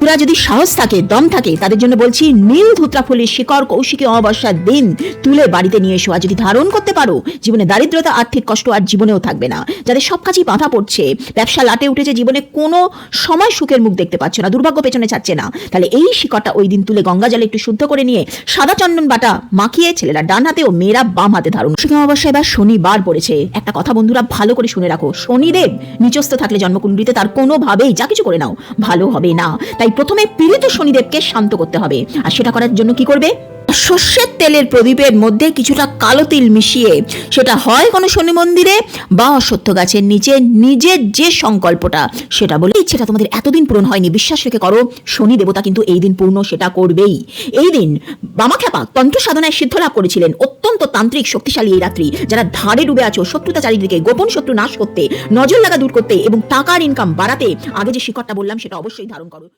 পুরা যদি সাহস থাকে, দম থাকে, তাদের জন্য বলছি নীল ধুত্রাফলের শিকড় কৌশিকী অমাবস্যার দিন তুলে বাড়িতে নিয়ে এসো। আর যদি ধারণ করতে পারো, জীবনে দারিদ্রতা, আর্থিক কষ্ট আর জীবনেও থাকবে না। যাদের সব কাজই বাধা পড়ছে, ব্যবসা লাটে উঠেছে, জীবনে কোনো সময় সুখের মুখ দেখতে পাচ্ছ না, দুর্ভাগ্য পেছনে ছাড়ছে না। তাহলে এই শিকড়টা ওই দিন তুলে গঙ্গা জলে একটু শুদ্ধ করে নিয়ে সাদা চন্দন বাটা মাখিয়ে ছেলেরা ডান হাতে ও মেয়েরা বাম হাতে ধারণ। কৌশিকী অমাবস্যা এবার শনিবার পড়েছে। একটা কথা বন্ধুরা, ভালো করে শুনে রাখো। শনিদেব নিচস্থ থাকলে জন্মকুণ্ডলিতে তার কোনোভাবেই যা কিছু করে নাও, ভালো হবে না। তাই প্রথমে পীড়িত শনিদেবকে শান্ত করতে হবে। আর সেটা করার জন্য কি করবে? সর্ষের তেলের প্রদীপের মধ্যে কিছুটা কালো তিল মিশিয়ে, সেটা হয় কোনো শনি মন্দিরে বা অশ্বত্থ গাছের নিচে, নিজের যে সংকল্পটা সেটা বলে ইচ্ছেটা তোমাদের এতদিন পূরণ হয়নি, বিশ্বাস রেখে করো, শনি দেবতা কিন্তু এই দিন পূর্ণ সেটা করবেই। এই দিন বামাখ্যাপা তন্ত্র সাধনায় সিদ্ধ লাভ করেছিলেন অত্যন্ত তান্ত্রিক শক্তিশালী এই রাত্রি, যারা ধারে ডুবে আছো, শত্রুতা চারিদিকে, গোপন শত্রু নাশ করতে নজর লাগা দূর করতে এবং টাকার ইনকাম বাড়াতে, আগে যে শিকড়টা বললাম সেটা অবশ্যই ধারণ করো।